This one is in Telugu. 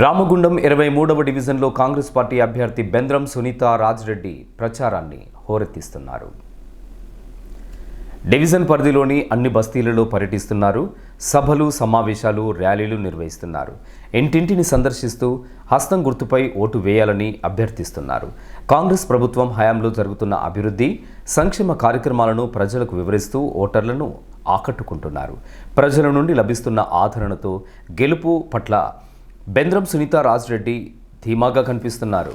రామగుండం ఇరవై మూడవ డివిజన్లో కాంగ్రెస్ పార్టీ అభ్యర్థి బెంద్రం సునీత రాజ్రెడ్డి ప్రచారాన్ని హోరెత్తిస్తున్నారు. డివిజన్ పరిధిలోని అన్ని బస్తీలలో పర్యటిస్తున్నారు. సభలు సమావేశాలు ర్యాలీలు నిర్వహిస్తున్నారు. ఇంటింటిని సందర్శిస్తూ హస్తం గుర్తుపై ఓటు వేయాలని అభ్యర్థిస్తున్నారు. కాంగ్రెస్ ప్రభుత్వం హయాంలో జరుగుతున్న అభివృద్ధి సంక్షేమ కార్యక్రమాలను ప్రజలకు వివరిస్తూ ఓటర్లను ఆకట్టుకుంటున్నారు. ప్రజల నుండి లభిస్తున్న ఆదరణతో గెలుపు పట్ల బెంద్రం సునీత రాజ్రెడ్డి ధీమాగా కనిపిస్తున్నారు.